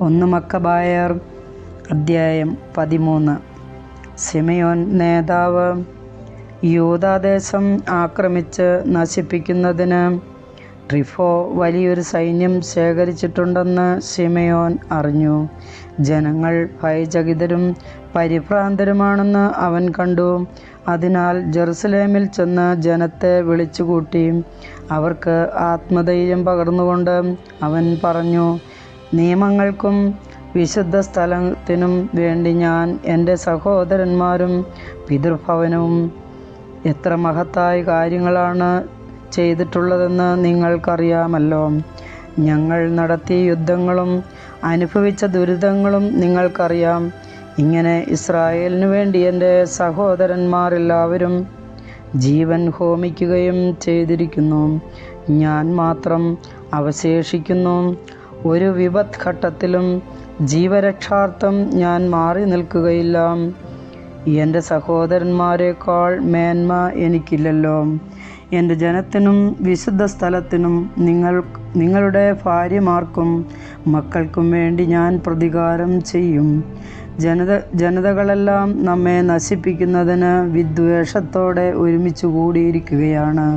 ഒന്ന് മക്കബായർ അദ്ധ്യായം പതിമൂന്ന്. സിമയോൻ നേതാവ് യൂതാദേശം ആക്രമിച്ച് നശിപ്പിക്കുന്നതിന് ട്രിഫോ വലിയൊരു സൈന്യം ശേഖരിച്ചിട്ടുണ്ടെന്ന് സിമയോൻ അറിഞ്ഞു. ജനങ്ങൾ ഭയചകിതരും പരിഭ്രാന്തരുമാണെന്ന് അവൻ കണ്ടു. അതിനാൽ ജെറുസലേമിൽ ചെന്ന് ജനത്തെ വിളിച്ചുകൂട്ടി. അവർക്ക് ആത്മധൈര്യം പകർന്നുകൊണ്ട് അവൻ പറഞ്ഞു നിയമങ്ങൾക്കും വിശുദ്ധ സ്ഥലത്തിനും വേണ്ടി ഞാൻ എന്റെ സഹോദരന്മാരും പിതൃഭവനവും എത്ര മഹത്തായ കാര്യങ്ങളാണ് ചെയ്തിട്ടുള്ളതെന്ന് നിങ്ങൾക്കറിയാമല്ലോ. ഞങ്ങൾ നടത്തിയ യുദ്ധങ്ങളും അനുഭവിച്ച ദുരിതങ്ങളും നിങ്ങൾക്കറിയാം. ഇങ്ങനെ ഇസ്രായേലിനു വേണ്ടി എന്റെ സഹോദരന്മാരെല്ലാവരും ജീവൻ ഹോമിക്കുകയും ചെയ്തിരിക്കുന്നു. ഞാൻ മാത്രം അവശേഷിക്കുന്നു. ഒരു വിപത് ഘട്ടത്തിലും ജീവരക്ഷാർത്ഥം ഞാൻ മാറി നിൽക്കുകയില്ല. എന്റെ സഹോദരന്മാരെക്കാൾ മേന്മ എനിക്കില്ലല്ലോ. എന്റെ ജനത്തിനും വിശുദ്ധ സ്ഥലത്തിനും നിങ്ങൾ നിങ്ങളുടെ ഭാര്യമാർക്കും മക്കൾക്കും വേണ്ടി ഞാൻ പ്രതികാരം ചെയ്യും. ജനത ജനതകളെല്ലാം നമ്മെ നശിപ്പിക്കുന്നതിന് വിദ്വേഷത്തോടെ ഒരുമിച്ച് കൂടിയിരിക്കുകയാണ്.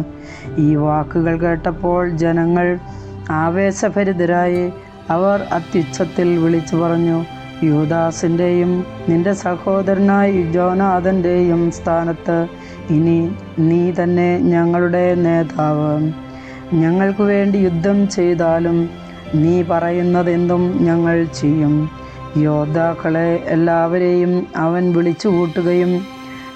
ഈ വാക്കുകൾ കേട്ടപ്പോൾ ജനങ്ങൾ ആവേശഭരിതരായി അവർ അത്യുച്ഛത്തിൽ വിളിച്ചു പറഞ്ഞു യൂദാസിന്റെയും നിന്റെ സഹോദരനായ യുജോനാഥന്റെയും സ്ഥാനത്ത് ഇനി നീ തന്നെ ഞങ്ങളുടെ നേതാവ്. ഞങ്ങൾക്ക് വേണ്ടി യുദ്ധം ചെയ്താലും നീ പറയുന്നതെന്തും ഞങ്ങൾ ചെയ്യും. യോദ്ധാക്കളെ എല്ലാവരെയും അവൻ വിളിച്ചു കൂട്ടുകയും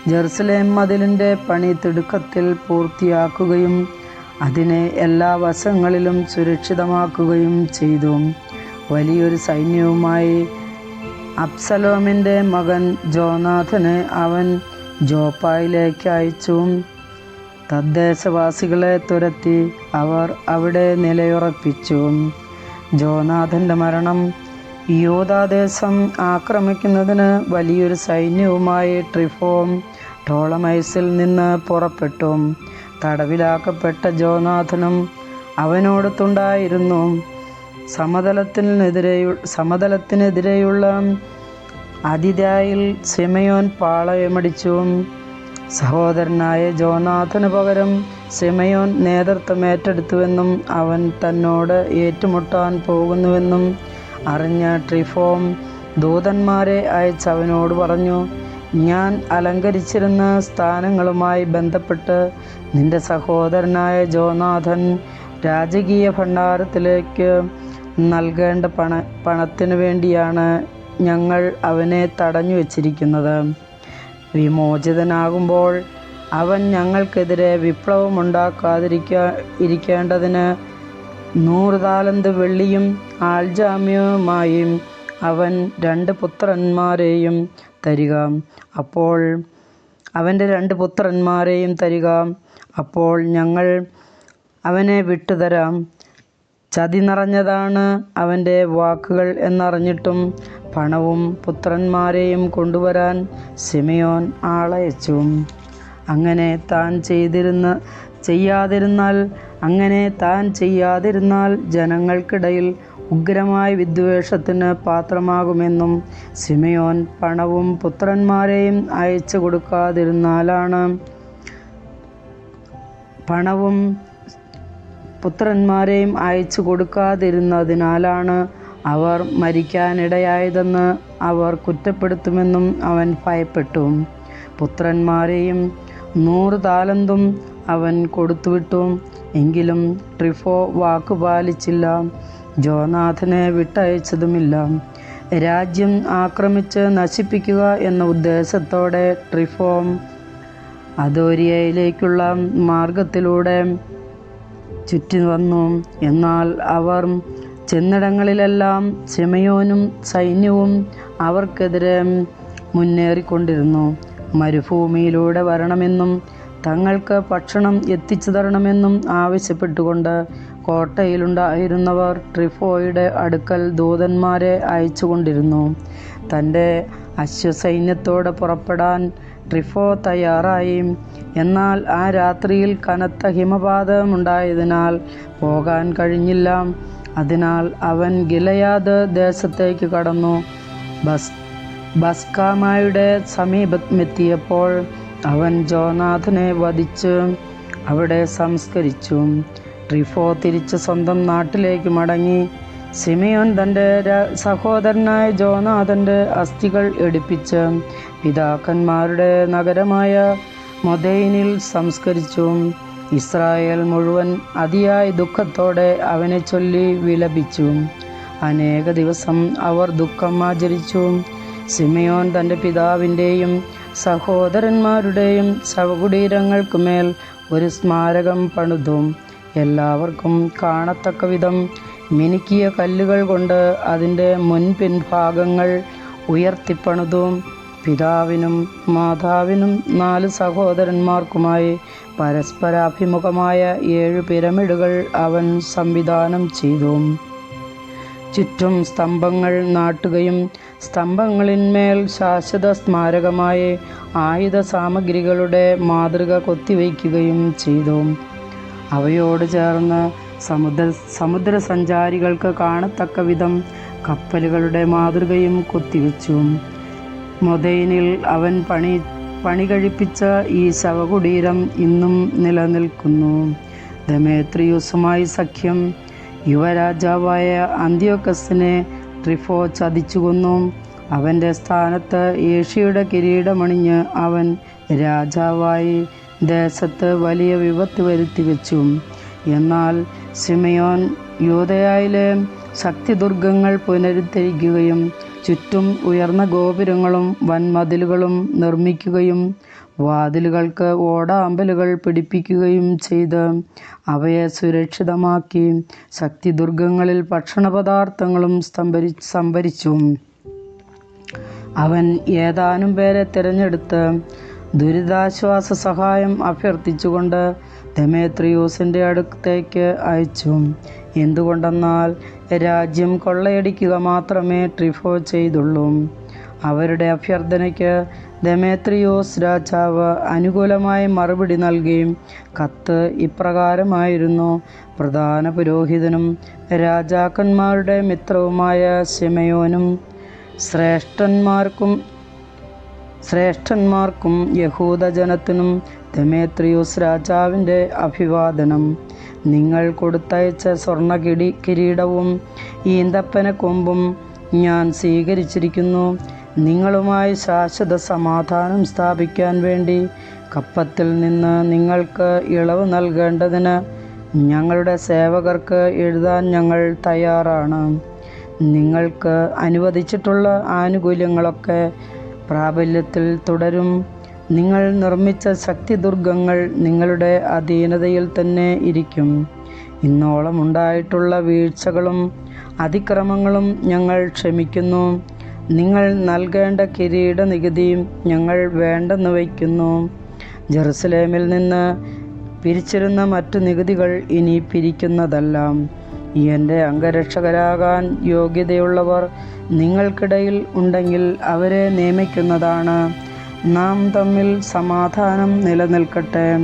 ജെറുസലേം മതിലിന്റെ പണി തിടുക്കത്തിൽ പൂർത്തിയാക്കുകയും അതിനെ എല്ലാ വശങ്ങളിലും സുരക്ഷിതമാക്കുകയും ചെയ്തു. വലിയൊരു സൈന്യവുമായി അബ്സലോമിന്റെ മകൻ ജോനാഥനെ അവൻ ജോപ്പായിലേക്ക് അയച്ചു. തദ്ദേശവാസികളെ തുരത്തി അവർ അവിടെ നിലയുറപ്പിച്ചു. ജോനാഥന്റെ മരണം യോധാദേശം ആക്രമിക്കുന്നതിന് വലിയൊരു സൈന്യവുമായി ട്രിഫോം ടോളമൈസിൽ നിന്ന് പുറപ്പെട്ടു. തടവിലാക്കപ്പെട്ട ജോനാഥനും അവനോടത്തുണ്ടായിരുന്നു. സമതലത്തിനെതിരെ സമതലത്തിനെതിരെയുള്ള അതിഥായിൽ സിമയോൻ പാളയമടിച്ചു. സഹോദരനായ ജോനാഥന് പകരം സിമയോൻ നേതൃത്വം ഏറ്റെടുത്തുവെന്നും അവൻ തന്നോട് ഏറ്റുമുട്ടാൻ പോകുന്നുവെന്നും അറിഞ്ഞ ട്രിഫോം ദൂതന്മാരെ അയച്ചവനോട് പറഞ്ഞു. ഞാൻ അലങ്കരിച്ചിരുന്ന സ്ഥാനങ്ങളുമായി ബന്ധപ്പെട്ട് നിന്റെ സഹോദരനായ ജോനാഥൻ രാജകീയ ഭണ്ഡാരത്തിലേക്ക് നൽകേണ്ട പണ പണത്തിനു വേണ്ടിയാണ് ഞങ്ങൾ അവനെ തടഞ്ഞു വച്ചിരിക്കുന്നത്. വിമോചിതനാകുമ്പോൾ അവൻ ഞങ്ങൾക്കെതിരെ വിപ്ലവമുണ്ടാക്കാതിരിക്കാ ഇരിക്കേണ്ടതിന് നൂറ് താലന്ത് വെള്ളിയും ആൾജാമ്യവുമായും അവൻ രണ്ട് പുത്രന്മാരെയും തരിക. അപ്പോൾ അവന്റെ രണ്ട് പുത്രന്മാരെയും തരിക. അപ്പോൾ ഞങ്ങൾ അവനെ വിട്ടുതരാം. ചതി നിറഞ്ഞതാണ് അവന്റെ വാക്കുകൾ എന്നറിഞ്ഞിട്ടും പണവും പുത്രന്മാരെയും കൊണ്ടുവരാൻ സിമയോൻ ആളയച്ചു. അങ്ങനെ താൻ ചെയ്തിരുന്ന ചെയ്യാതിരുന്നാൽ അങ്ങനെ താൻ ചെയ്യാതിരുന്നാൽ ജനങ്ങൾക്കിടയിൽ ഉഗ്രമായ വിദ്വേഷത്തിന് പാത്രമാകുമെന്നും സിമയോൻ പണവും പുത്രന്മാരെയും അയച്ചു കൊടുക്കാതിരുന്നാലാണ്. പണവും പുത്രന്മാരെയും അയച്ചു കൊടുക്കാതിരുന്നതിനാലാണ് അവർ മരിക്കാനിടയായതെന്ന് അവർ കുറ്റപ്പെടുത്തുമെന്നും അവൻ ഭയപ്പെട്ടു. പുത്രന്മാരെയും നൂറ് താലന്തും അവൻ കൊടുത്തുവിട്ടു. എങ്കിലും ട്രിഫോ വാക്കുപാലിച്ചില്ല. ജോനാഥനെ വിട്ടയച്ചതുമില്ല. രാജ്യം ആക്രമിച്ച് നശിപ്പിക്കുക എന്ന ഉദ്ദേശത്തോടെ ട്രിഫോം അതോരിയയിലേക്കുള്ള മാർഗത്തിലൂടെ ചുറ്റി വന്നു എന്നാൽ അവർ ചെന്നിടങ്ങളിലെല്ലാം സിമയോനും സൈന്യവും അവർക്കെതിരെ മുന്നേറിക്കൊണ്ടിരുന്നു. മരുഭൂമിയിലൂടെ വരണമെന്നും തങ്ങൾക്ക് ഭക്ഷണം എത്തിച്ചു തരണമെന്നും ആവശ്യപ്പെട്ടുകൊണ്ട് കോട്ടയിലുണ്ടായിരുന്നവർ ട്രിഫോയുടെ അടുക്കൽ ദൂതന്മാരെ അയച്ചുകൊണ്ടിരുന്നു. തന്റെ അശ്വസൈന്യത്തോടെ പുറപ്പെടാൻ ട്രിഫോ തയ്യാറായി. എന്നാൽ ആ രാത്രിയിൽ കനത്ത ഹിമപാതമുണ്ടായതിനാൽ പോകാൻ കഴിഞ്ഞില്ല. അതിനാൽ അവൻ ഗിലയാദ് ദേശത്തേക്ക് കടന്നു. ബസ് ബസ്കാമായുടെ സമീപമെത്തിയപ്പോൾ അവൻ ജോനാഥനെ വധിച്ച് അവിടെ സംസ്കരിച്ചു. ട്രിഫോ തിരിച്ച് സ്വന്തം നാട്ടിലേക്ക് മടങ്ങി. സിമിയോൻ തന്റെ സഹോദരനായ ജോനാഥന്റെ അസ്ഥികൾ എടുപ്പിച്ച് പിതാക്കന്മാരുടെ നഗരമായ മൊദൈനിൽ സംസ്കരിച്ചു. ഇസ്രായേൽ മുഴുവൻ അതിയായ ദുഃഖത്തോടെ അവനെ ചൊല്ലി വിലപിച്ചു. അനേക ദിവസം അവർ ദുഃഖം ആചരിച്ചു. സിമിയോൻ തന്റെ പിതാവിന്റെയും സഹോദരന്മാരുടെയും ശവകുടീരങ്ങൾക്കുമേൽ ഒരു സ്മാരകം പണിതു. എല്ലാവർക്കും കാണത്തക്ക വിധം മിനുക്കിയ കല്ലുകൾ കൊണ്ട് അതിന്റെ മുൻപിൻഭാഗങ്ങൾ ഉയർത്തിപ്പണിതു. പിതാവിനും മാതാവിനും നാല് സഹോദരന്മാർക്കുമായി പരസ്പരാഭിമുഖമായ ഏഴ് പിരമിഡുകൾ അവൻ സംവിധാനം ചെയ്തു. ചുറ്റും സ്തംഭങ്ങൾ നാട്ടുകയും സ്തംഭങ്ങളിന്മേൽ ശാശ്വത സ്മാരകമായി ആയുധ സാമഗ്രികളുടെ മാതൃക കൊത്തിവയ്ക്കുകയും ചെയ്തു. അവയോട് ചേർന്ന് സമുദ്ര സമുദ്രസഞ്ചാരികൾക്ക് കാണത്തക്ക വിധം കപ്പലുകളുടെ മാതൃകയും കൊത്തിവെച്ചു. മൊതൈനിൽ അവൻ പണി പണി കഴിപ്പിച്ച ഈ ശവകുടീരം ഇന്നും നിലനിൽക്കുന്നു. ദമേത്രിയൂസുമായി സഖ്യം യുവരാജാവായ അന്ത്യോക്കസിനെ ട്രിഫോ ചതിച്ചു കൊന്നു അവന്റെ സ്ഥാനത്ത് ഏഷ്യയുടെ കിരീടമണിഞ്ഞ് അവൻ രാജാവായി ദേശത്ത് വലിയ വിപത്ത് വരുത്തി വെച്ചു. എന്നാൽ സിമയോൻ യോധയായിലെ ശക്തിദുർഗങ്ങൾ പുനരുദ്ധരിക്കുകയും ചുറ്റും ഉയർന്ന ഗോപുരങ്ങളും വൻമതിലുകളും നിർമ്മിക്കുകയും വാതിലുകൾക്ക് ഓടാമ്പലുകൾ പിടിപ്പിക്കുകയും ചെയ്ത് അവയെ സുരക്ഷിതമാക്കി ശക്തിദുർഗങ്ങളിൽ ഭക്ഷണപദാർത്ഥങ്ങളും സ്തംഭരി സംഭരിച്ചു. അവൻ ഏതാനും പേരെ തിരഞ്ഞെടുത്ത് ദുരിതാശ്വാസ സഹായം അഭ്യർത്ഥിച്ചുകൊണ്ട് ദമേത്രിയൂസിന്റെ അടുത്തേക്ക് അയച്ചു. എന്തുകൊണ്ടെന്നാൽ രാജ്യം കൊള്ളയടിക്കുക മാത്രമേ ട്രിഫോ ചെയ്തുള്ളൂ. അവരുടെ അഭ്യർത്ഥനയ്ക്ക് ദമേത്രിയോസ് രാജാവ് അനുകൂലമായി മറുപടി നൽകിയും കത്ത് ഇപ്രകാരമായിരുന്നു. പ്രധാന പുരോഹിതനും രാജാക്കന്മാരുടെ മിത്രവുമായ ശിമയോനും ശ്രേഷ്ഠന്മാർക്കും ശ്രേഷ്ഠന്മാർക്കും യഹൂദജനത്തിനും ദമേത്രിയൂസ് രാജാവിന്റെ അഭിവാദനം. നിങ്ങൾ കൊടുത്തയച്ച സ്വർണ കിടി കിരീടവും ഈന്തപ്പന കൊമ്പും ഞാൻ സ്വീകരിച്ചിരിക്കുന്നു. നിങ്ങളുമായി ശാശ്വത സമാധാനം സ്ഥാപിക്കാൻ വേണ്ടി കപ്പത്തിൽ നിന്ന് നിങ്ങൾക്ക് ഇളവ് നൽകേണ്ടതിന് ഞങ്ങളുടെ സേവകർക്ക് എഴുതാൻ ഞങ്ങൾ തയ്യാറാണ്. നിങ്ങൾക്ക് അനുവദിച്ചിട്ടുള്ള ആനുകൂല്യങ്ങളൊക്കെ പ്രാബല്യത്തിൽ തുടരും. നിങ്ങൾ നിർമ്മിച്ച ശക്തിദുർഗങ്ങൾ നിങ്ങളുടെ അധീനതയിൽ തന്നെ ഇരിക്കും. ഇന്നോളം ഉണ്ടായിട്ടുള്ള വീഴ്ചകളും അതിക്രമങ്ങളും ഞങ്ങൾ ക്ഷമിക്കുന്നു. നിങ്ങൾ നൽകേണ്ട കിരീട നികുതിയും ഞങ്ങൾ വേണ്ടെന്ന് വയ്ക്കുന്നു. ജെറുസലേമിൽ നിന്ന് പിരിച്ചിരുന്ന മറ്റു നികുതികൾ ഇനി പിരിക്കുന്നതല്ല. എന്റെ അംഗരക്ഷകരാകാൻ യോഗ്യതയുള്ളവർ നിങ്ങൾക്കിടയിൽ ഉണ്ടെങ്കിൽ അവരെ നിയമിക്കുന്നതാണ്. നാം തമ്മിൽ സമാധാനം നിലനിൽക്കട്ടെ.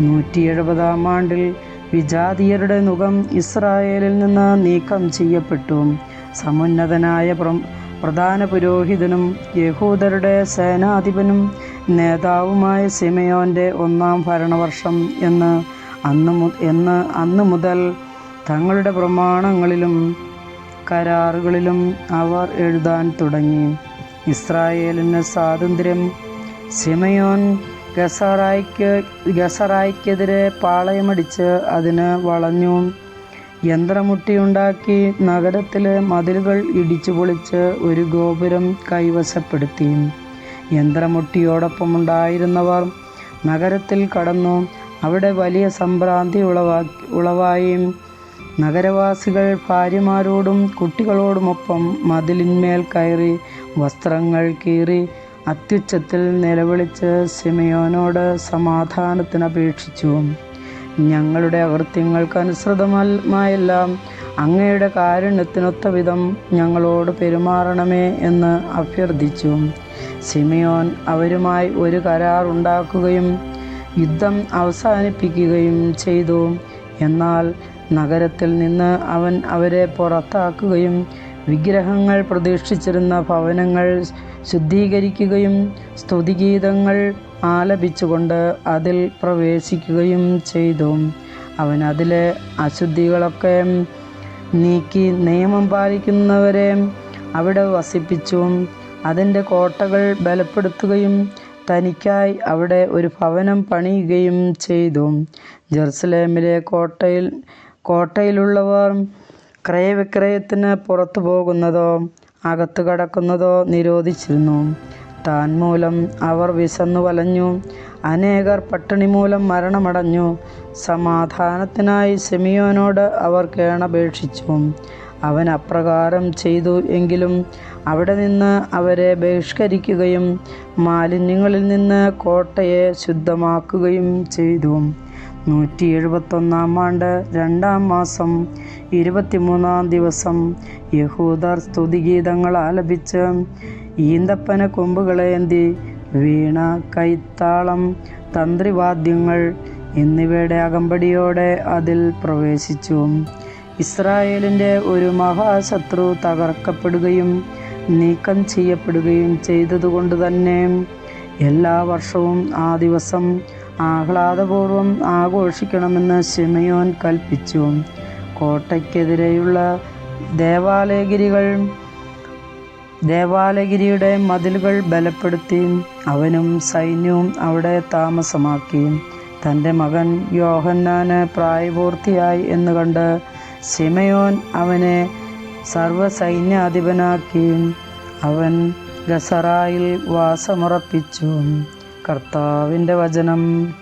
നൂറ്റി എഴുപതാം ആണ്ടിൽ വിജാതീയരുടെ മുഖം ഇസ്രായേലിൽ നിന്ന് നീക്കം ചെയ്യപ്പെട്ടു. സമുന്നതനായ പ്ര- പ്രധാന പുരോഹിതനും യഹൂദരുടെ സേനാധിപനും നേതാവുമായ സിമയോന്റെ ഒന്നാം ഭരണവർഷം എന്ന് അന്ന് എന്ന് അന്ന് മുതൽ തങ്ങളുടെ പ്രമാണങ്ങളിലും കരാറുകളിലും അവർ എഴുതാൻ തുടങ്ങി. ഇസ്രായേലിന് സ്വാതന്ത്ര്യം. സിമയോൻ ഗസറായിക്ക് ഗസറായിക്കെതിരെ പാളയമടിച്ച് അതിന് വളഞ്ഞു. യന്ത്രമുട്ടിയുണ്ടാക്കി നഗരത്തിലെ മതിലുകൾ ഇടിച്ചു പൊളിച്ച് ഒരു ഗോപുരം കൈവശപ്പെടുത്തി. യന്ത്രമുട്ടിയോടൊപ്പം ഉണ്ടായിരുന്നവർ നഗരത്തിൽ കടന്നു. അവിടെ വലിയ സംഭ്രാന്തി ഉളവാ ഉളവായി. നഗരവാസികൾ ഭാര്യമാരോടും കുട്ടികളോടുമൊപ്പം മതിലിന്മേൽ കയറി വസ്ത്രങ്ങൾ കീറി അത്യുച്ചത്തിൽ നിലവിളിച്ച് സിമയോനോട് സമാധാനത്തിന് അപേക്ഷിച്ചു. ഞങ്ങളുടെ അകൃത്യങ്ങൾക്കനുസൃതമായെല്ലാം അങ്ങയുടെ കാരുണ്യത്തിനൊത്ത വിധം ഞങ്ങളോട് പെരുമാറണമേ എന്ന് അഭ്യർത്ഥിച്ചു. സിമിയോൻ അവരുമായി ഒരു കരാർ ഉണ്ടാക്കുകയും യുദ്ധം അവസാനിപ്പിക്കുകയും ചെയ്തു. എന്നാൽ നഗരത്തിൽ നിന്ന് അവൻ അവരെ പുറത്താക്കുകയും വിഗ്രഹങ്ങൾ പ്രതീക്ഷിച്ചിരുന്ന ഭവനങ്ങൾ ശുദ്ധീകരിക്കുകയും സ്തുതിഗീതങ്ങൾ ആലപിച്ചുകൊണ്ട് അതിൽ പ്രവേശിക്കുകയും ചെയ്തു. അവൻ അതിലെ അശുദ്ധികളൊക്കെ നീക്കി നിയമം പാലിക്കുന്നവരെ അവിടെ വസിപ്പിച്ചു. അതിന്റെ കോട്ടകൾ ബലപ്പെടുത്തുകയും തനിക്കായി അവിടെ ഒരു ഭവനം പണിയുകയും ചെയ്തു. ജെറുസലേമിലെ കോട്ടയിൽ കോട്ടയിലുള്ളവർ ക്രയവിക്രയത്തിന് പുറത്തു പോകുന്നതോ അകത്തു കടക്കുന്നതോ നിരോധിച്ചിരുന്നു. താൻ മൂലം അവർ വിശന്നു വലഞ്ഞു. അനേകർ പട്ടിണി മൂലം മരണമടഞ്ഞു. സമാധാനത്തിനായി സെമിയോനോട് അവർ കേണപേക്ഷിച്ചു. അവൻ അപ്രകാരം ചെയ്തു എങ്കിലും അവിടെ നിന്ന് അവരെ ബഹിഷ്കരിക്കുകയും മാലിന്യങ്ങളിൽ നിന്ന് കോട്ടയെ ശുദ്ധമാക്കുകയും ചെയ്തു. നൂറ്റി എഴുപത്തൊന്നാം ആണ്ട് രണ്ടാം മാസം ഇരുപത്തിമൂന്നാം ദിവസം യഹൂദർ സ്തുതിഗീതങ്ങൾ ആലപിച്ച് ഈന്തപ്പന കൊമ്പുകളേന്തി വീണ കൈത്താളം തന്ത്രിവാദ്യങ്ങൾ എന്നിവയുടെ അകമ്പടിയോടെ അതിൽ പ്രവേശിച്ചു. ഇസ്രായേലിന്റെ ഒരു മഹാശത്രു തകർക്കപ്പെടുകയും നീക്കം ചെയ്യപ്പെടുകയും ചെയ്തതുകൊണ്ട് തന്നെ എല്ലാ വർഷവും ആ ദിവസം ആഹ്ലാദപൂർവം ആഘോഷിക്കണമെന്ന് ശിമയോൻ കൽപ്പിച്ചു. കോട്ടയ്ക്കെതിരെയുള്ള ദേവാലയഗിരികൾ ദേവാലയഗിരിയുടെ മതിലുകൾ ബലപ്പെടുത്തി അവനും സൈന്യവും അവിടെ താമസമാക്കി. തന്റെ മകൻ യോഹന്നാന് പ്രായപൂർത്തിയായി എന്ന് കണ്ട് ശിമയോൻ അവനെ സർവസൈന്യാധിപനാക്കി അവൻ ഗസറായിൽ വാസമുറപ്പിച്ചു. കർത്താവിന്റെ വചനം.